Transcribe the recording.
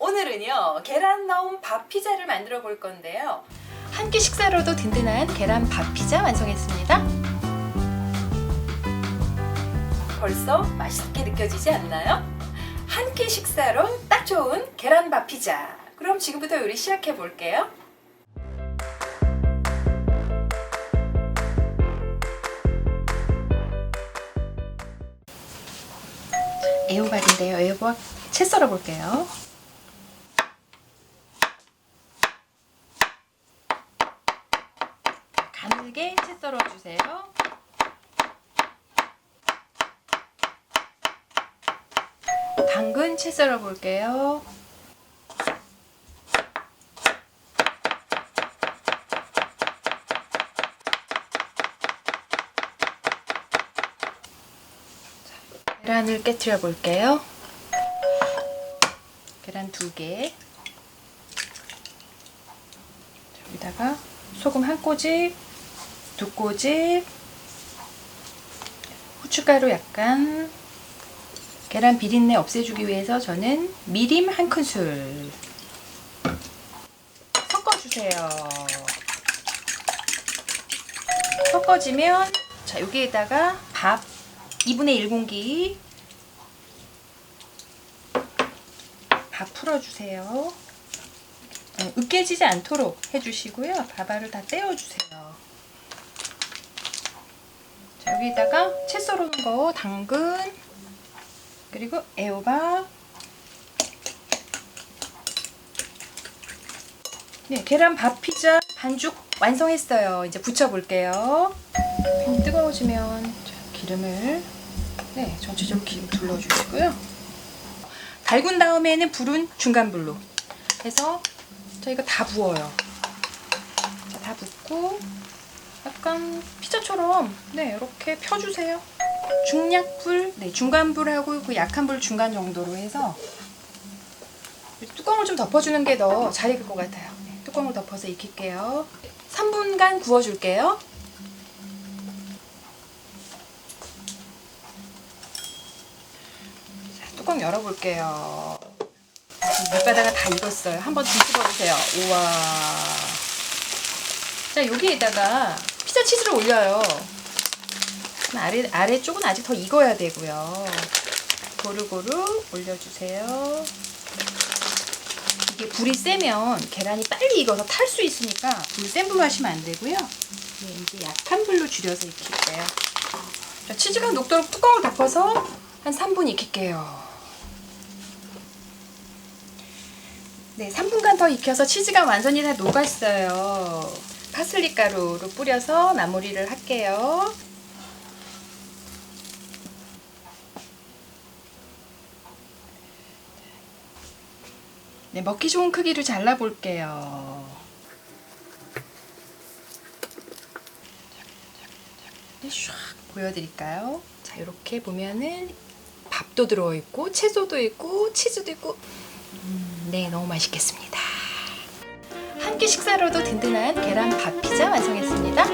오늘은요 계란 넣은 밥 피자를 만들어 볼 건데요. 한 끼 식사로도 든든한 계란 밥 피자 완성했습니다. 벌써 맛있게 느껴지지 않나요? 한 끼 식사로 딱 좋은 계란 밥 피자. 그럼 지금부터 요리 시작해 볼게요. 애호박인데요 애호박 채 썰어 볼게요 가늘게 채 썰어 주세요. 당근 채 썰어 볼게요. 자, 계란을 깨트려 볼게요. 계란 두 개. 여기다가 소금 한 꼬집, 두 꼬집, 후춧가루 약간, 계란 비린내 없애주기 위해서 저는 미림 한 큰술 섞어주세요. 섞어지면 자 여기에다가 밥 2분의 1공기 밥 풀어주세요. 어, 으깨지지 않도록 해주시고요. 밥알을 다 떼어주세요. 자, 여기다가 채 썰어놓은 거 당근 그리고 애호박 네, 계란 밥 피자 반죽 완성했어요. 이제 부쳐볼게요. 팬이 뜨거워지면 자, 기름을 네, 전체적으로 기름 둘러주시고요. 달군 다음에는 불은 중간 불로 해서 저희가 다 부어요. 자, 다 붓고 약간 피자처럼 네 이렇게 펴주세요. 중약불, 네 중간불하고 그 약한 불 중간 정도로 해서 뚜껑을 좀 덮어주는 게 더 잘 익을 것 같아요. 네, 뚜껑을 덮어서 익힐게요. 3분간 구워줄게요. 뚜껑 열어볼게요. 밑바닥은 다 익었어요. 한번 뒤집어 보세요. 우와. 자, 여기에다가 피자 치즈를 올려요. 아래, 아래쪽은 아직 더 익어야 되고요. 고루고루 올려주세요. 이게 불이 세면 계란이 빨리 익어서 탈 수 있으니까 불 센 불로 하시면 안 되고요. 네, 이제 약한 불로 줄여서 익힐게요. 자, 치즈가 녹도록 뚜껑을 덮어서 한 3분 익힐게요. 네, 3분간 더 익혀서 치즈가 완전히 다 녹았어요. 파슬리 가루로 뿌려서 마무리를 할게요. 네, 먹기 좋은 크기로 잘라 볼게요. 샥 보여드릴까요? 자, 이렇게 보면은 밥도 들어있고 채소도 있고 치즈도 있고 음, 네, 너무 맛있겠습니다. 한 끼 식사로도 든든한 계란 밥 피자 완성했습니다.